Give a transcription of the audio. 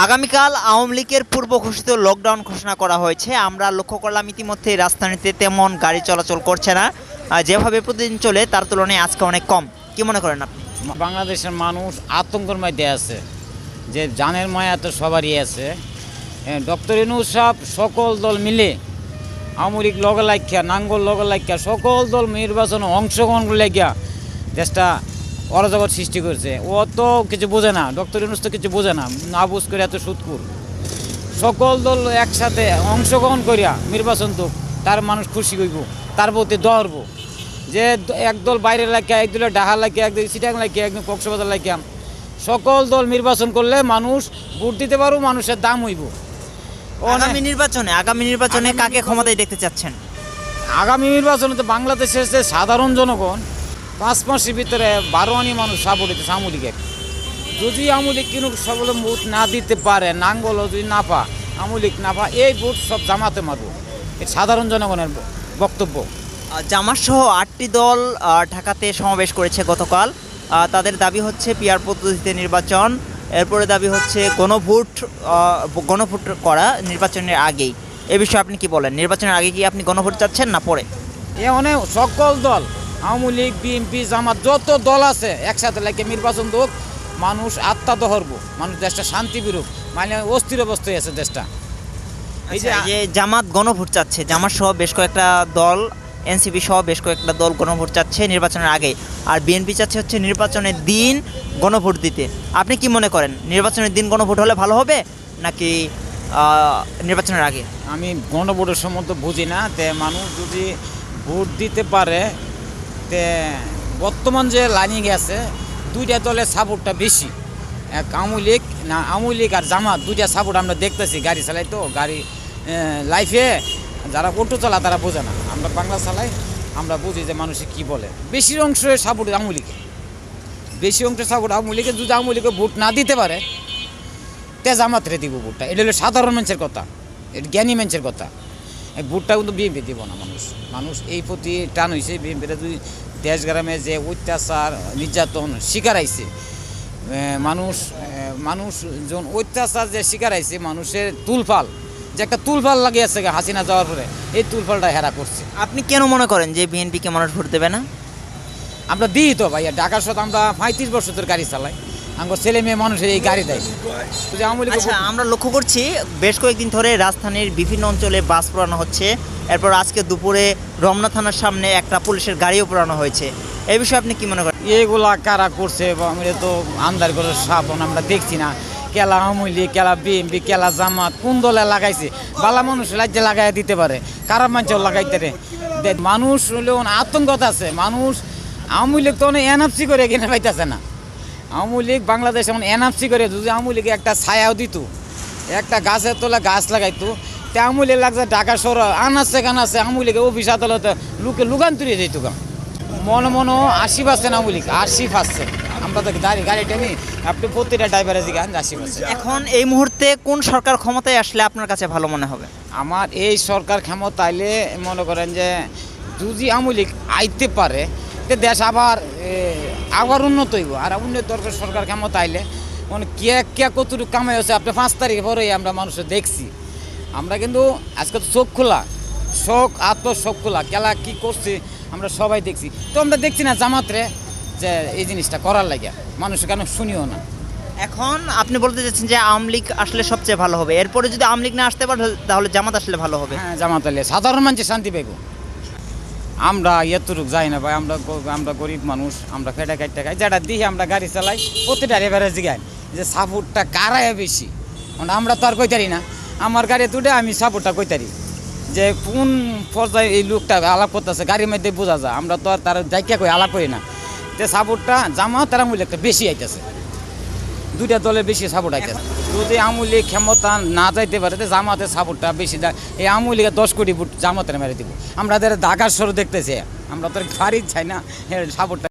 আগামীকাল আওয়ামী লীগের পূর্ব ঘোষিত লকডাউন ঘোষণা করা হয়েছে। আমরা লক্ষ্য করলাম ইতিমধ্যে রাজধানীতে তেমন গাড়ি চলাচল করছে না। যেভাবে প্রতিদিন চলে, তার তুলনায় আজকে অনেক কম। কি মনে করেন আপনি? বাংলাদেশের মানুষ আতঙ্কের মধ্যে আছে, যে জানের মায়া তো সবারই আছে। ডক্টর ইনুস সাহেব সকল দল মিলে আমরিক লগে লাইখ্যা নাঙ্গল লগে লাইখ্যা সকল দল নির্বাচনে অংশগ্রহণ লাগিয়া দেশটা অরাজগত সৃষ্টি করেছে। ও তো কিছু বোঝে না ডক্টর ইনুস তো কিছু বোঝে না না বুঝ করে এত সুৎকুর সকল দল একসাথে অংশগ্রহণ করিয়া নির্বাচন তো তার মানুষ খুশি হইব তার প্রতি দরব যে একদল বাইরে লাগিয়া এক দলের ডাহা লাগিয়া এক দল সিটাং লাগিয়া একদম কক্সবাজার লাগিয়া সকল দল নির্বাচন করলে মানুষ ভোট দিতে পারব মানুষের দাম হইব। আগামী নির্বাচনে আগামী নির্বাচনে কাকে ক্ষমতায় দেখতে চাচ্ছেন? আগামী নির্বাচনে তো বাংলাদেশের যে সাধারণ জনগণ পাঁচ মাসের ভিতরে বারো আনি মানুষ সাপোর্ট আমুলিকের যদি আমুলিক কিন্তু সকলে ভোট না দিতে পারে নাঙ্গল যদি না পা আমুলিক না পা এই ভোট সব জামাতে মারব। এটা সাধারণ জনগণের বক্তব্য। জামাত সহ আটটি দল ঢাকাতে সমাবেশ করেছে গতকাল। তাদের দাবি হচ্ছে পিয়ার পদ্ধতিতে নির্বাচন। এরপরে দাবি হচ্ছে গণভোট গণভোট করা নির্বাচনের আগেই। এ বিষয়ে আপনি কি বলেন? নির্বাচনের আগে কি আপনি গণভোট চাচ্ছেন না পরে? এ অনেক সকল দল আওয়ামী লীগ বিএনপি জামাত যত দল আছে একসাথে লাগে নির্বাচন হোক মানুষ আত্মা দহরব মানুষ দেশটা শান্তি বিরূপ মানে অস্থির অবস্থায় আছে দেশটা। এই যে এই যে জামাত গণভোট চাচ্ছে জামাত সহ বেশ কয়েকটা দল এনসিপি সহ বেশ কয়েকটা দল গণভোট চাচ্ছে নির্বাচনের আগে। আর বিএনপি চাচ্ছে হচ্ছে নির্বাচনের দিন গণভোট দিতে। আপনি কি মনে করেন নির্বাচনের দিন গণভোট হলে ভালো হবে নাকি নির্বাচনের আগে? আমি গণভোটের সম্বন্ধে বুঝি না তে মানুষ যদি ভোট দিতে পারে তে বর্তমান যে লাইনিং আছে, দুইটা দলের সাপোর্টটা বেশি। এক আওয়ামী লীগ, না, আওয়ামী লীগ আর জামাত, দুইটা সাপোর্ট আমরা দেখতেছি, গাড়ি চালাই তো, গাড়ি লাইফে যারা অটো চালা তারা বোঝে না। আমরা বাংলা চালাই, আমরা বুঝি যে মানুষে কি বলে। বেশির অংশ সাপোর্ট আওয়ামী লীগের বেশি অংশ সাপোর্ট আওয়ামী লীগের যদি আওয়ামী লীগে ভোট না দিতে পারে, তে জামাতরে দিব ভোটটা। এটা হলো সাধারণ মানুষের কথা। এটা জ্ঞানী মানুষের কথা। ভোটটা কিন্তু বিএনপি দিব না মানুষ। মানুষ এই প্রতি টান হয়েছে বিএনপিটা যদি দেশ গ্রামে যে অত্যাচার নির্যাতন শিকার আইছে মানুষ মানুষ যখন অত্যাচার যে শিকার আইছে মানুষের তুলফাল যে একটা তুলফাল লাগিয়ে আছে হাসিনা যাওয়ার পরে এই তুলফালটা হেরা করছে। আপনি কেন মনে করেন যে বিএনপিকে মানুষ ভোট দেবে না? আমরা দিই তো ভাইয়া ঢাকার সাথে আমরা পঁয়ত্রিশ বছর ধরে গাড়ি চালাই। আমার ছেলে মেয়ে মানুষের এই গাড়ি দেয়। আচ্ছা আমরা লক্ষ্য করছি বেশ কয়েকদিন ধরে রাজধানীর বিভিন্ন অঞ্চলে বাস পোড়ানো হচ্ছে। এরপর আজকে দুপুরে রমনা থানার সামনে একটা পুলিশের গাড়িও পোড়ানো হয়েছে। এই বিষয়ে আপনি কি মনে করেন? এগুলা কারা করছে আমরা তো আন্দার করে সাপন আমরা দেখছি না। কেলা আওয়ামী লীগ কেলা বিএনপি কেলা জামাত কোন দলে লাগাইছে? বালা মানুষ রাজ্যে লাগাই দিতে পারে কারা মানুষ লাগাইতে রে মানুষ হলেও আতঙ্কত আছে। মানুষ আওয়ামী লীগ তো অনেক এনএফসি করে কিনে পাইতেছে না। আওয়ামী লীগ বাংলাদেশ এমন এনএফসি করে যদি আওয়ামী লীগে একটা ছায়াও দিত একটা গাছের তোলা গাছ লাগাইতো তে আওয়ামী লীগ লাগছে ঢাকা শহর আনাচ্ছে কানাচ্ছে আওয়ামী লীগে অফিস আদালতে লোকে লুকান্তরিয়ে যেত গা। মনে মনে আশি পার্সেন্ট আওয়ামী লীগ আশি পার্সেন্ট আমরা তো গাড়ি গাড়ি টেনি আপনি প্রতিটা ড্রাইভারের দিকে আশি পার্সেন্ট এখন এই মুহূর্তে কোন সরকার ক্ষমতায় আসলে আপনার কাছে ভালো মনে হবে? আমার এই সরকার ক্ষমতা আইলে মনে করেন যে যদি আওয়ামী লীগ আইতে পারে তে দেশ আবার আবার উন্নত হইব। আর উন্নত দরকার সরকার ক্ষমতা আইলে মানে কে কে কতটুকু কামাই হচ্ছে আপনি পাঁচ তারিখ পরেই আমরা মানুষের দেখছি। আমরা কিন্তু আজকে তো চোখ খোলা। শোক আত্ম শোক খোলা। খেলা কী করছে আমরা সবাই দেখছি। তো আমরা দেখছি না জামাতরে যে এই জিনিসটা করার লাগে। মানুষ কেন শুনিও না। এখন আপনি বলতে চাচ্ছেন যে আওয়ামী লীগ আসলে সবচেয়ে ভালো হবে। এরপরে যদি আওয়ামী লীগ না আসতে পারে তাহলে জামাত আসলে ভালো হবে। হ্যাঁ জামাত আলিয়া সাধারণ মানুষ শান্তি পাইব। আমরা এতটুক যাই না ভাই, আমরা আমরা গরিব মানুষ, আমরা ফেটা কাটতে খাই। যেটা দিই, আমরা গাড়ি চালাই, প্রতিটা রেভারে জিগাই যে সাপোর্টটা কারায় বেশি। আমরা তো আর কইতারি না। আমার গাড়ি তুলে আমি সাপোর্টটা কইতারি। যে কোন পর্যায়ে এই লোকটা আলাপ করতেছে, গাড়ির মধ্যে বোঝা যায়। আমরা তো আর তার জায়গা কই আলাপ করি না। যে সাপোর্টটা জামা তারা মূল্য একটা বেশি আইতেছে। দুইটা দলে বেশি সাপোর্ট আছে। যদি আমুলি ক্ষমতা না যাইতে পারে জামাতের সাপোর্টটা বেশি এই আমুলিকে দশ কোটি ভোট জামাতের মেরে দিব। আমরা ঢাকার সরু দেখতেছি। আমরা তো গাড়ি চাই না সাপোর্টটা